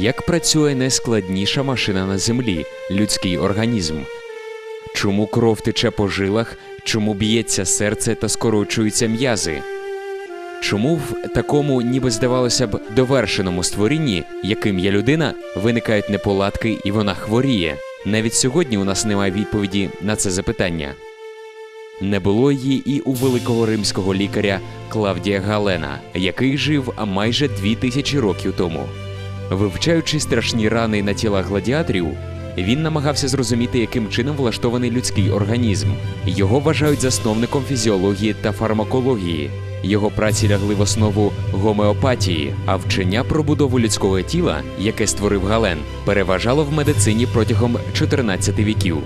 Як працює найскладніша машина на землі людський організм? Чому кров тече по жилах, чому б'ється серце та скорочуються м'язи? Чому в такому, ніби здавалося б, довершеному створінні, яким є людина, виникають неполадки і вона хворіє? Навіть сьогодні у нас немає відповіді на це запитання. Не було її і у великого римського лікаря Клавдія Галена, який жив майже дві тисячі років тому. Вивчаючи страшні рани на тілах гладіаторів, він намагався зрозуміти, яким чином влаштований людський організм. Його вважають засновником фізіології та фармакології. Його праці лягли в основу гомеопатії, а вчення про будову людського тіла, яке створив Гален, переважало в медицині протягом 14 віків.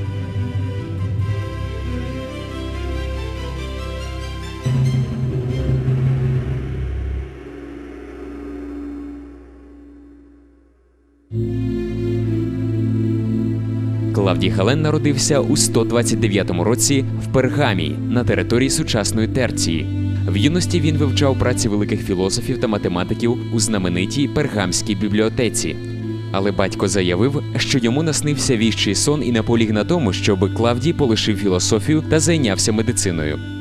Клавдій Гален народився у 129 році в Пергамі на території сучасної Терції. В юності він вивчав праці великих філософів та математиків у знаменитій Пергамській бібліотеці. Але батько заявив, що йому наснився віщий сон і наполіг на тому, щоб Клавдій полишив філософію та зайнявся медициною.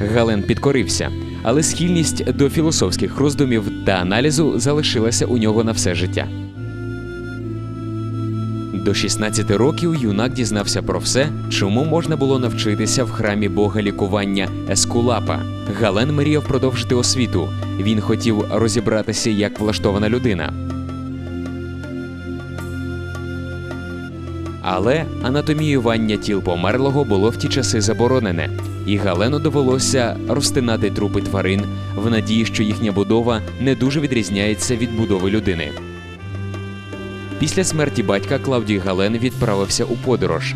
Гален підкорився, але схильність до філософських роздумів та аналізу залишилася у нього на все життя. До 16 років юнак дізнався про все, чому можна було навчитися в храмі бога лікування Ескулапа. Гален мріяв продовжити освіту. Він хотів розібратися, як влаштована людина. Але анатоміювання тіл померлого було в ті часи заборонене, і Галену довелося розтинати трупи тварин в надії, що їхня будова не дуже відрізняється від будови людини. Після смерті батька Клавдій Гален відправився у подорож.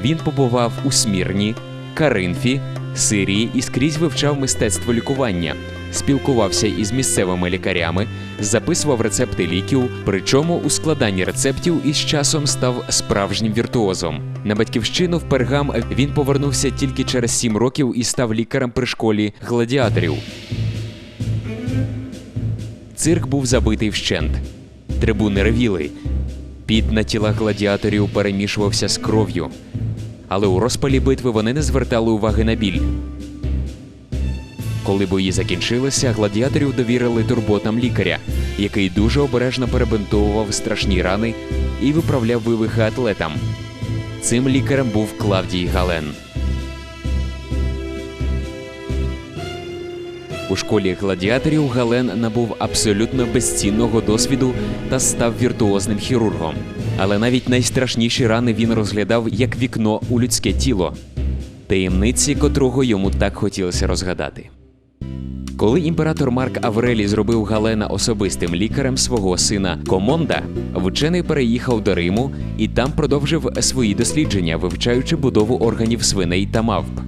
Він побував у Смірні, Каринфі, Сирії і скрізь вивчав мистецтво лікування, спілкувався із місцевими лікарями, записував рецепти ліків, причому у складанні рецептів із часом став справжнім віртуозом. На батьківщину в Пергам він повернувся тільки через сім років і став лікарем при школі гладіаторів. Цирк був забитий вщент. Трибуни ревіли. Під на тілах гладіаторів перемішувався з кров'ю. Але у розпалі битви вони не звертали уваги на біль. Коли бої закінчилися, гладіаторів довірили турботам лікаря, який дуже обережно перебинтовував страшні рани і виправляв вивихи атлетам. Цим лікарем був Клавдій Гален. У школі гладіаторів Гален набув абсолютно безцінного досвіду та став віртуозним хірургом. Але навіть найстрашніші рани він розглядав як вікно у людське тіло, таємниці котрого йому так хотілося розгадати. Коли імператор Марк Аврелій зробив Галена особистим лікарем свого сина Комонда, вчений переїхав до Риму і там продовжив свої дослідження, вивчаючи будову органів свиней та мавп.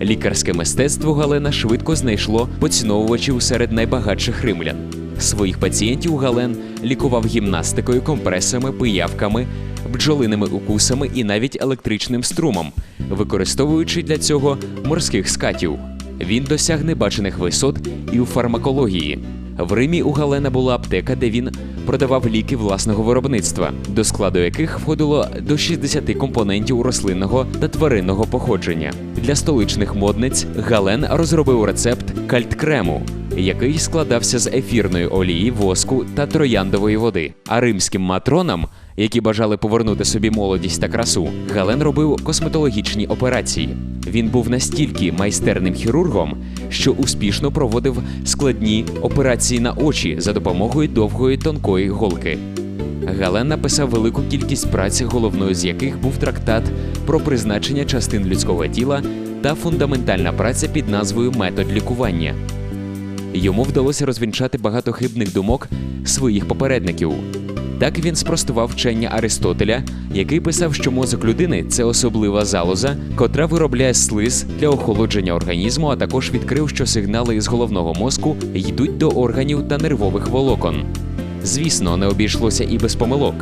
Лікарське мистецтво Галена швидко знайшло поціновувачів серед найбагатших римлян. Своїх пацієнтів Гален лікував гімнастикою, компресами, пиявками, бджолиними укусами і навіть електричним струмом, використовуючи для цього морських скатів. Він досяг небачених висот і у фармакології. В Римі у Галена була аптека, де він продавав ліки власного виробництва, до складу яких входило до 60 компонентів рослинного та тваринного походження. Для столичних модниць Гален розробив рецепт кальткрему, який складався з ефірної олії, воску та трояндової води. А римським матронам, які бажали повернути собі молодість та красу, Гален робив косметологічні операції. Він був настільки майстерним хірургом, що успішно проводив складні операції на очі за допомогою довгої тонкої голки. Гален написав велику кількість праць, головною з яких був трактат про призначення частин людського тіла та фундаментальна праця під назвою Метод лікування. Йому вдалося розвінчати багато хибних думок своїх попередників. Так він спростував вчення Аристотеля, який писав, що мозок людини це особлива залоза, котра виробляє слиз для охолодження організму, а також відкрив, що сигнали із головного мозку йдуть до органів та нервових волокон. Звісно, не обійшлося і без помилок.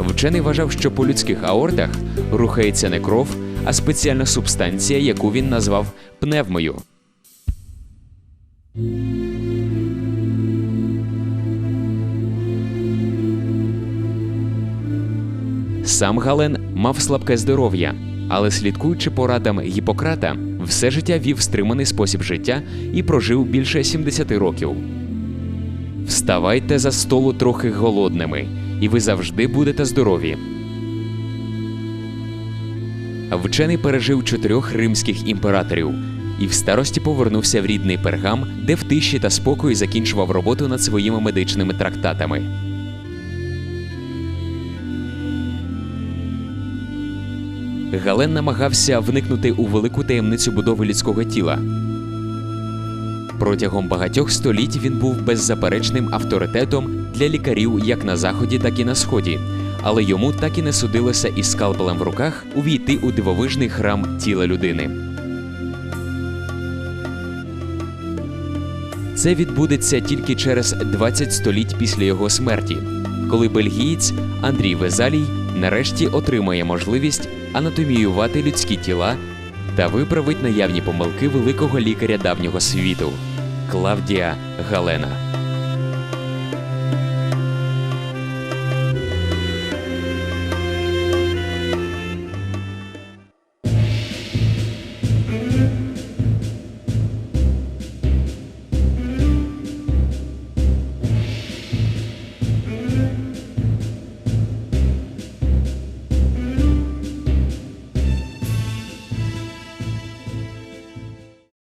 Вчений вважав, що по людських аортах рухається не кров, а спеціальна субстанція, яку він назвав пневмою. Сам Гален мав слабке здоров'я, але слідкуючи порадам Гіппократа, все життя вів стриманий спосіб життя і прожив більше 70 років. Вставайте за столу трохи голодними, і ви завжди будете здорові. Вчений пережив чотирьох римських імператорів і в старості повернувся в рідний пергам, де в тиші та спокої закінчував роботу над своїми медичними трактатами. Гален намагався вникнути у велику таємницю будови людського тіла. Протягом багатьох століть він був беззаперечним авторитетом для лікарів як на заході, так і на сході, але йому так і не судилося із скалпелем в руках увійти у дивовижний храм тіла людини. Це відбудеться тільки через 20 століть після його смерті, коли бельгієць Андрій Везалій нарешті отримає можливість анатоміювати людські тіла та виправить наявні помилки великого лікаря давнього світу Клавдія Галена.